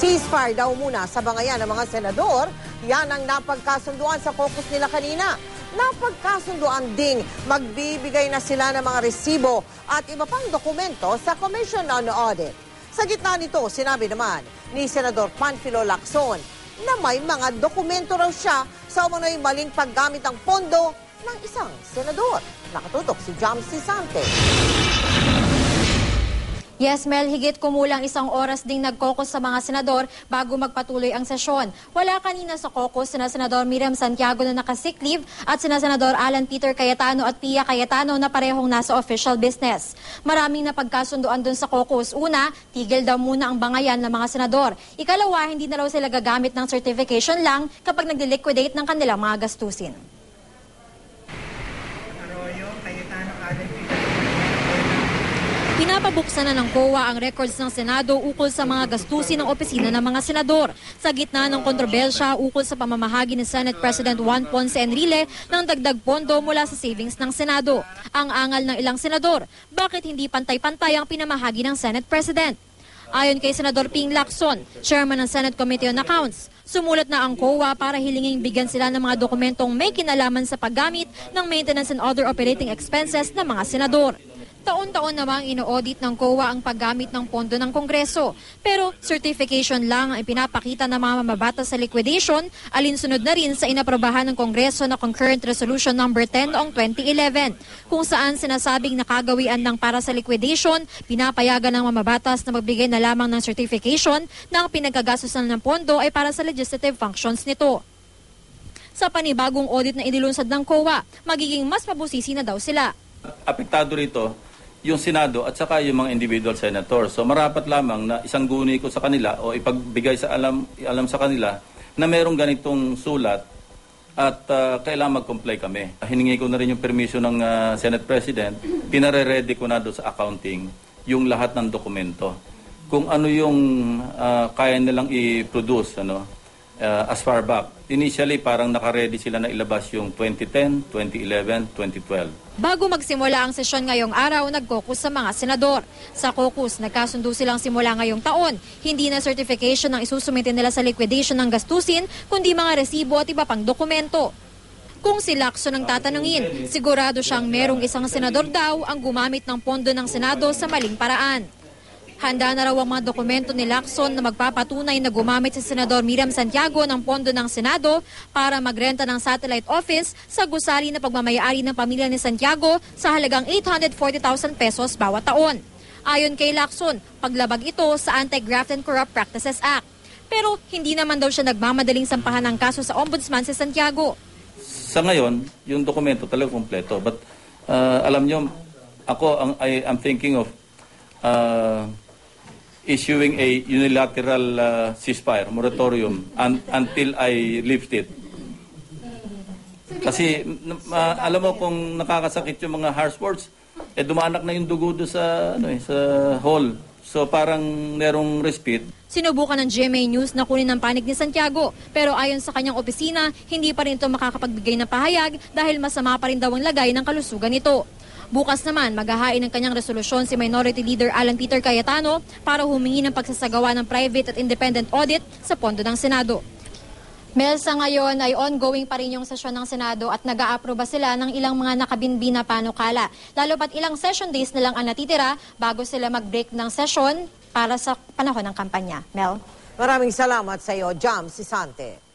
Ceasefire daw muna sa bangayan ng mga senador. Yan ang napagkasunduan sa caucus nila kanina. Napagkasunduan ding magbibigay na sila ng mga resibo at iba pang dokumento sa Commission on Audit. Sa gitna nito, sinabi naman ni Senador Panfilo Lacson na may mga dokumento raw siya sa umano'y maling paggamit ng pondo ng isang senador. Nakatutok si Jam Sisante. Yes, Mel, higit kumulang isang oras ding nag-caucus sa mga senador bago magpatuloy ang sesyon. Wala kanina sa caucus sina Senador Miriam Santiago na nakasick leave at sina Senador Alan Peter Cayetano at Pia Cayetano na parehong nasa official business. Maraming napagkasunduan dun sa caucus. Una, tigil daw muna ang bangayan ng mga senador. Ikalawa, hindi na raw sila gagamit ng certification lang kapag nag-liquidate ng kanilang mga gastusin. Pinapabuksan na ng COA ang records ng Senado ukol sa mga gastusin ng opisina ng mga senador. Sa gitna ng kontrobersya ukol sa pamamahagi ni Senate President Juan Ponce Enrile ng dagdag pondo mula sa savings ng Senado. Ang angal ng ilang senador, bakit hindi pantay-pantay ang pinamahagi ng Senate President? Ayon kay Senador Ping Lacson, chairman ng Senate Committee on Accounts, sumulat na ang COA para hilinging bigyan sila ng mga dokumentong may kinalaman sa paggamit ng maintenance and other operating expenses ng mga senador. Taon-taon namang ino-audit ng COA ang paggamit ng pondo ng Kongreso. Pero certification lang ang ipinapakita ng mga mamabatas sa liquidation, alinsunod na rin sa inaprobahan ng Kongreso na Concurrent Resolution No. 10 noong 2011, kung saan sinasabing nakagawian ng para sa liquidation, pinapayagan ng mamabatas na magbigay na lamang ng certification na ang pinagkagastusan ng pondo ay para sa legislative functions nito. Sa panibagong audit na inilunsad ng COA, magiging mas mabusisi na daw sila. apektado rito yung Senado at saka yung mga individual senators. So marapat lamang na isang guni ko sa kanila o ipagbigay sa alam alam sa kanila na merong ganitong sulat at ah, kailangan mag-comply kami. Hiningi ko na rin yung permission ng ah, Senate President. Pinare-ready ko na doon sa accounting yung lahat ng dokumento. Kung ano yung ah, kaya nilang i-produce ano, ah, as far back. Initially, parang naka-ready sila na ilabas yung 2010, 2011, 2012. Bago magsimula ang sesyon ngayong araw, nag-caucus sa mga senador. Sa caucus, nagkasundo silang simula ngayong taon. Hindi na certification ang isusumitin nila sa liquidation ng gastusin, kundi mga resibo at iba pang dokumento. Kung si Lacson ang tatanungin, sigurado siyang merong isang senador daw ang gumamit ng pondo ng Senado sa maling paraan. Handa na raw ang mga dokumento ni Lacson na magpapatunay na gumamit si Senador Miriam Santiago ng pondo ng Senado para magrenta ng satellite office sa gusali na pagmamayari ng pamilya ni Santiago sa halagang 840,000 pesos bawat taon. Ayon kay Lacson, paglabag ito sa Anti-Graft and Corrupt Practices Act. Pero hindi naman daw siya nagmamadaling sampahan ng kaso sa ombudsman si Santiago. Sa ngayon, yung dokumento talaga kompleto. But uh, alam nyo, ako ang I am thinking of uh, issuing a unilateral uh, ceasefire, moratorium, un- until I lift it. Kasi ma- alam mo kung nakakasakit yung mga harsh words, eh dumanak na yung dugo do sa ano eh, sa hall. So parang merong respite. Sinubukan ng GMA News na kunin ang panig ni Santiago pero ayon sa kanyang opisina, hindi pa rin ito makakapagbigay ng pahayag dahil masama pa rin daw ang lagay ng kalusugan nito. Bukas naman, maghahain ng kanyang resolusyon si Minority Leader Alan Peter Cayetano para humingi ng pagsasagawa ng private at independent audit sa pondo ng Senado. Mel, sa ngayon ay ongoing pa rin yung sesyon ng Senado at nag-aaproba sila ng ilang mga nakabinbi na panukala. Lalo pat ilang session days na lang ang natitira bago sila mag-break ng session para sa panahon ng kampanya. Mel? Maraming salamat sa iyo, Jam Sisante.